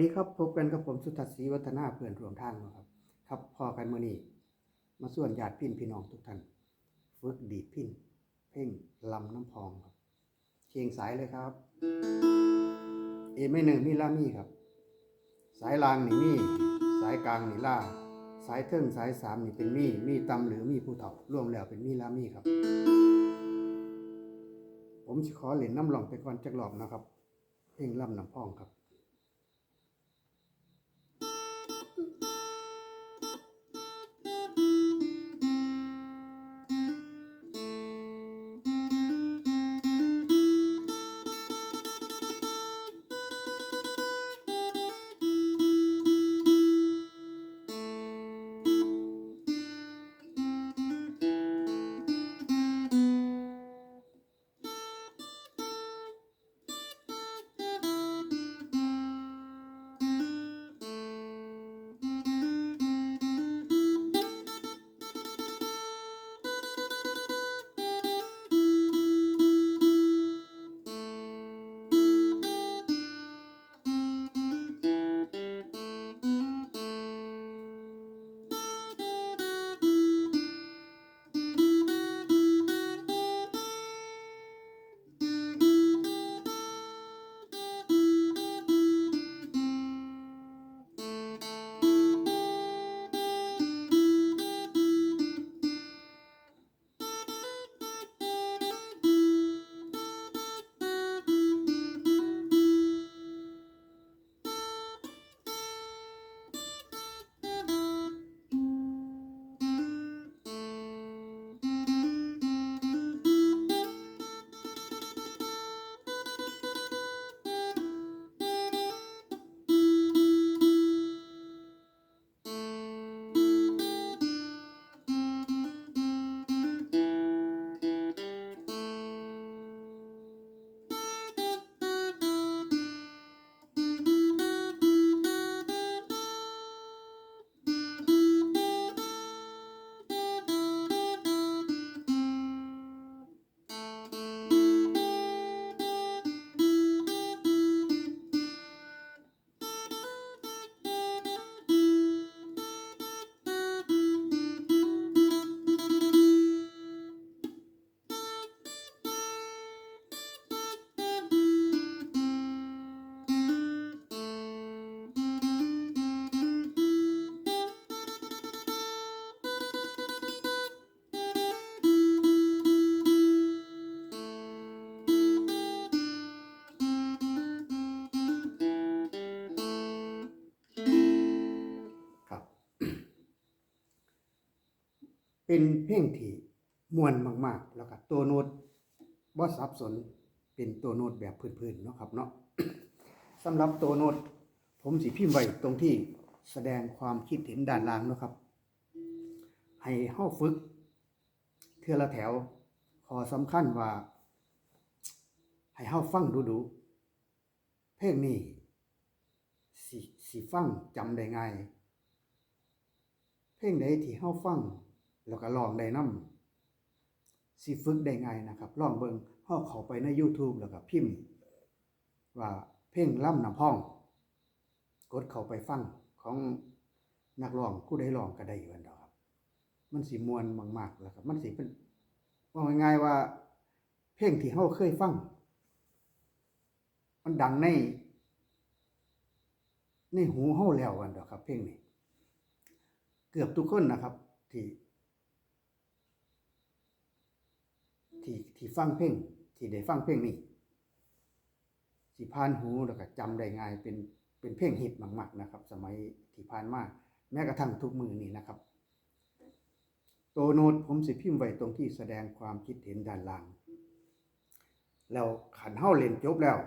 ดีครับพบกันกับผมสุทัศน์ศรีวัฒนาเพื่อนร่วมทางนะครับ ครับพอกันมื้อนี้มาส่วนญาติพี่พี่น้องทุกท่านฝึกดีดพินเพ่งลำน้ำพองครับเชียงสายเลยครับ เอไม่หนึ่งมีล่ามีครับ สายลางนี่มีสายกลางนี่ล่าสายเทิงสายสามนี่เป็นมีมีตำหรือมีผู้เฒ่ารวมแล้วเป็นมีล่ามีครับ ผมขอเล่นน้ำหลองไปก่อนจักรอบนะครับ เพ่งลำน้ำพองครับ เป็นเพลงที่มวนมากๆ แล้วก็ตัวโน้ตบ่สับสนเป็นตัวโน้ตแบบพื้นๆเนาะครับเนาะสำหรับตัวโน้ตผมสิพิมพ์ไว้ตรงที่แสดงความคิดเห็นด้านล่างเนาะครับ ให้เฮาฝึก เทื่อละแถว ขอสำคัญว่า ให้เฮาฟังดูๆเพลงนี้สิสิฟังจำได้ง่าย เพลงใดที่เฮาฟัง แล้วก็ร้องได้น้ำสิฝึกได้ง่ายนะครับลองเบิ่งเฮาเข้าไปใน YouTube แล้วก็พิมพ์ ว่าเพลงล่ำน้ำพอง กดเข้าไปฟังของนักร้องผู้ใดร้องก็ได้อยู่อันเดอกครับ มันสิม่วนมากๆแล้วก็มันสิเป็นว่าง่ายๆว่า เพลงที่เฮาเคยฟัง มันดังใน ในหูเฮาแล้วอันเดอกครับ เพลงนี้ เกือบทุกคนนะครับ ที่ ที่ฟังเพลงที่ได้ฟังเพลงนี้สิผ่านหูแล้วก็จำได้ง่ายเป็นเป็นเพลงฮิตมากๆนะครับ สมัยที่ผ่านมาแม้กระทั่งทุกมือนี้นะครับตัวโน้ตผมสิพิมพ์ไว้ตรงที่แสดงความคิดเห็นด้านล่าง แล้วขันเฮาเล่นจบแล้ว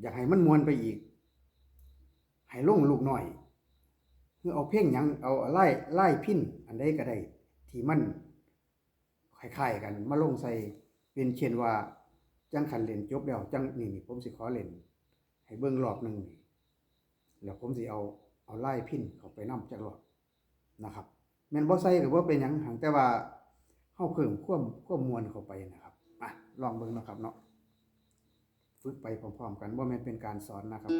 อยากให้มันมวนไปอีก ให้ลงลูกหน่อยคือเอาเพ่งยังเอาไล่ไล่พินอันใดก็ได้ ที่มัน คล้ายๆกันมาลงใส่เป็นเช่นว่าจังขันเล่นจบแล้วจังนี่นี่ผมสิขอเล่นให้เบิ่งรอบหนึ่งนี่แล้วผมสิเอาเอาไล่พินเข้าไปนำจักรอบนะครับแม่นบ่ใส่ก็บ่เป็นหยังหังแต่ว่าเฮาเพิ่มความความวลเข้าไปนะครับอะลองเบิ่งนะครับเนาะฝึกไปพร้อมๆกันว่าแม่นเป็นการสอนนะครับ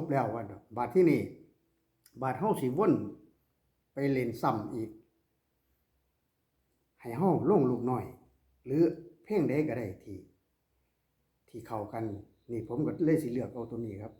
บแล้วว่าดอกบาทที่นี่ บาทเฮาสิวนไปเล่นซ้ำอีก ให้เฮาลงลูกน้อย หรือเพ่งใดก็ได้ที่ที่เข้ากัน นี่ผมก็เลยสิเลือกเอาตัวนี้ครับ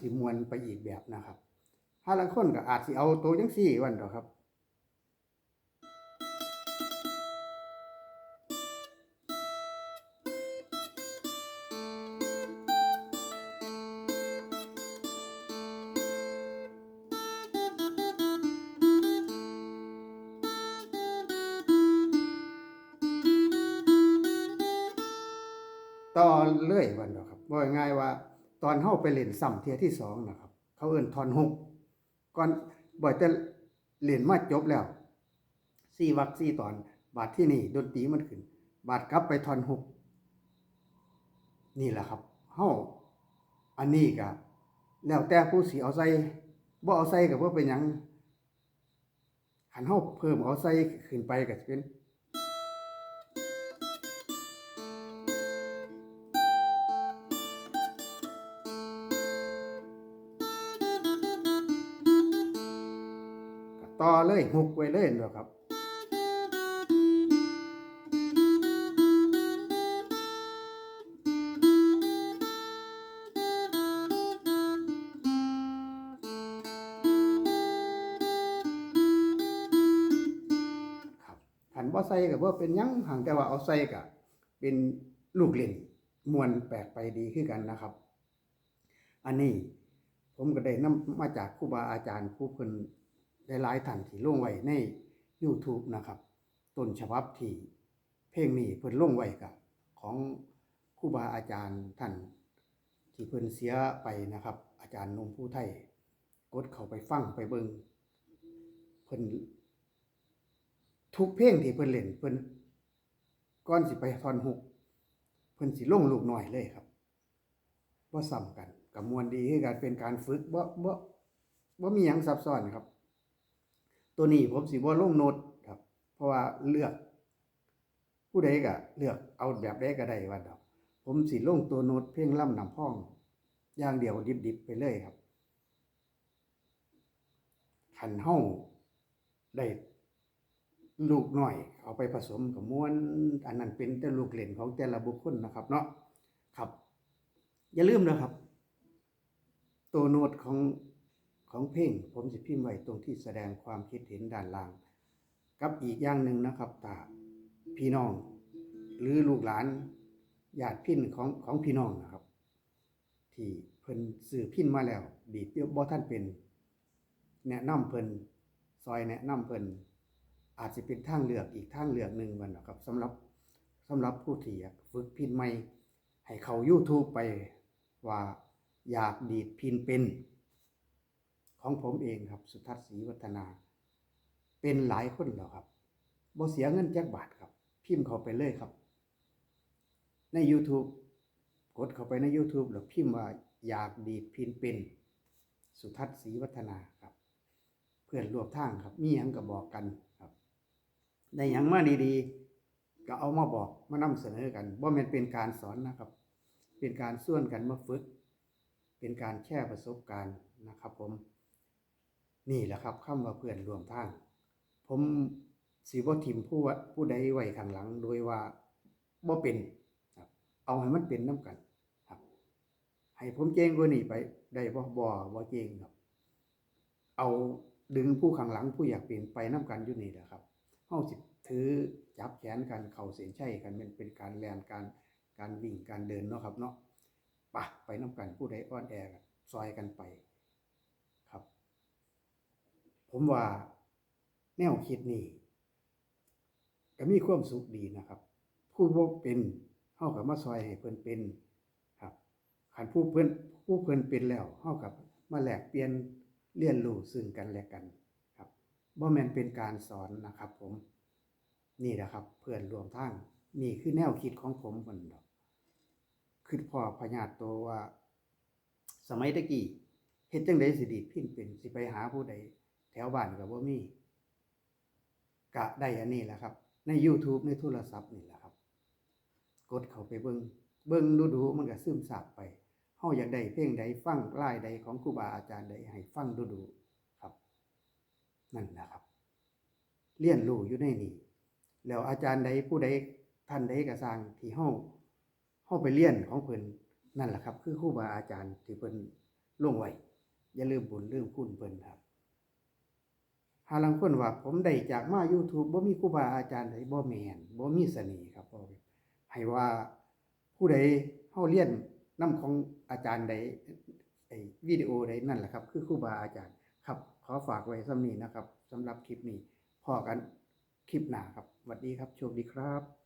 สิมวนไปอีกแบบนะครับถ้าลางคนก็อาจสิเอาตัวจังซี่วันดอกครับ ต่อเรื่อยวันดอกครับว่าง่ายว่า ตอนเฮาไปเล่นซ้ำเทียที่สองนะครับ เขาเอิ้นทอนหกก่อนบ่อยแต่เล่นมาจบแล้วสี่วักสี่ตอน บาทที่นี่ดนตรีมันขึ้น บาทกลับไปทอนหกนี่แหละครับเฮาอันนี้ก็แล้วแต่ผู้สิเอาใส่บ่เอาใส่ก็บ่เป็นยังคันเฮาเพิ่มเอาใส่ขึ้นไปก็จะเป็น ต่อเลยหุกไว้เลยเนะครับครับขันบ่ใส่ก็บ่เป็นยังห่างแต่ว่าเอาใส่ก็เป็นลูกเล่นมวนแปลกไปดีคือกันนะครับ อันนี้ผมก็ได้นำมาจากครูบาอาจารย์ผู้เพิ่น หลายๆท่านที่ลงไว้ใน YouTube นะครับต้นฉบับที่เพลงนี้เพิ่นลงไว้กับของครูบาอาจารย์ท่านที่เพิ่นเสียไปนะครับ อาจารย์นงผู้ไทย กดเข้าไปฟังไปเบิงเพิ่นทุกเพลงที่เพิ่นเล่นเพิ่นก่อนสิไปทอนฮุกเพิ่นสิลงลูกหน้อยเลยครับบ่ซ้ำกันกับมวลดีคือการเป็นการฝึกบ่บ่บ่มีหยังซับซ้อนครับ ตัวนี้ผมสิบ่าลงโน้ตครับ เพราะว่าเลือก ผู้ใดก็เลือกเอาแบบใดก็ได้ว่าดอก ผมสิลงตัวโน้ตเพลงล่ำนำพ้อง อย่างเดียวดิบๆไปเลยครับคันเฮาได้ลูกหน้อย เอาไปผสมกับม้วน อันนั้นเป็นแต่ลูกเล่นของแต่ละบุคคลนะครับ เนาะครับ อย่าลืมนะครับ ตัวโน้ตของ ของเพลงผมจะพิมพ์ไว้ตรงที่แสดงความคิดเห็นด้านล่าง กับอีกอย่างหนึ่งนะครับถ้าพี่น้อง หรือลูกหลานญาติพี่นของของพี่น้องนะครับ ที่เพิ่นสื่อพินมาแล้ว ดีเปียบ่ท่านเป็น แนะนำเพิ่นซอยแนะนำเพิ่นอาจจะเป็นทางเลือกอีกทางเลือกหนึ่งวันนะครับสำหรับสำหรับผู้ที่อยากฝึกพินใหม่ให้เขา YouTube ไปว่าอยากดีดพินเป็น ของผมเองครับ สุทัศน์ศรีวัฒนา เป็นหลายคนแล้วครับบ่เสียเงินแจ็คบาทครับ พิมพ์เขาไปเลยครับ ใน YouTube กดเข้าไปใน YouTube แล้วพิมพ์ว่าอยากดีดพินเป็น สุทัศน์ศรีวัฒนาครับ เพื่อนรวมทางครับ มีหยังก็บอกกันครับได้หยังมาดีๆ ก็เอามาบอกมานำเสนอกันบ่แม่นเป็นการสอนนะครับ เป็นการส่วนกันมาฝึก เป็นการแชร์ประสบการณ์นะครับผม นี่แหละครับคำว่าเพื่อนร่วมทาง ผมสิบ่ทิมผู้ผู้ใดไว้ข้างหลัง โดยว่าบ่เป็นครับเอาให้มันเป็นน้กันครับ ให้ผมเก่งกว่านี้ไปได้บ่บ่บ่เก่งครับ เอาดึงผู้ข้างหลังผู้อยากเป็นไปน้กันอยู่นี่แหละครับเฮาสิถือจับแขนกันเข้าเส้นชัยกันเป็นเป็นการแล่นการการวิ่งการเดินเนาะครับเนาะปะไปน้กันผู้ใดอ่อนแอกันซอยกันไป ผมว่าแนวคิดนี้ก็มีความสุขดีนะครับ ผู้บ่เป็นเฮากับมาซอยให้เพิ่อนเป็นครับคันผู้เพิ่อนผู้เพิ่อนเป็นแล้วเฮากับมาแลกเปลี่ยนเรียนรู้ซึ่งกันและกันครับบ่แมนเป็นการสอนนะครับ ผมนี่แหละครับ เพื่อนรวมทางนี่คือแนวคิดของผมเพิ่นดอกคือพ่อพญาโตว่า สมัยตะกี้เฮ็ดจังไดสิดีพินเป็นสิไปหาผู้ใด แถวบ้านก็บ่มีกะได้อันนี้แหละครับ ใน YouTube ในโทรศัพท์นี่แหละครับ กดเข้าไปเบิ่งเบิ่งดูๆมันก็ซึมซาบไปเฮาอยากได้เพลงใดฟังรายใดของครูบาอาจารย์ใดให้ฟังดูๆครับ นั่นแหละครับเรียนรู้อยู่ในนี้แล้วอาจารย์ใดผู้ใดท่านใดก็สางที่เฮาเฮาไปเรียนของเพิ่นนั่นแหละครับ คือครูบาอาจารย์ที่เพิ่นลงไว้อย่าลืมบุญลืมคุณเพิ่นครับ หาลังคนว่า ผมได้จากมา YouTube บ่มีครูบาอาจารย์ใดบ่แม่นบ่มีเสน่ห์ครับบ่ให้ว่าผู้ใดเฮาเรียนนํของอาจารย์ใดไอ้วิดีโอใดนั่นแหละครับ คือครูบาอาจารย์ครับ ขอฝากไว้ส่ำนี้นะครับสำหรับคลิปนี้พอกันคลิปหน้าครับสวัสดีครับโชคดีครับ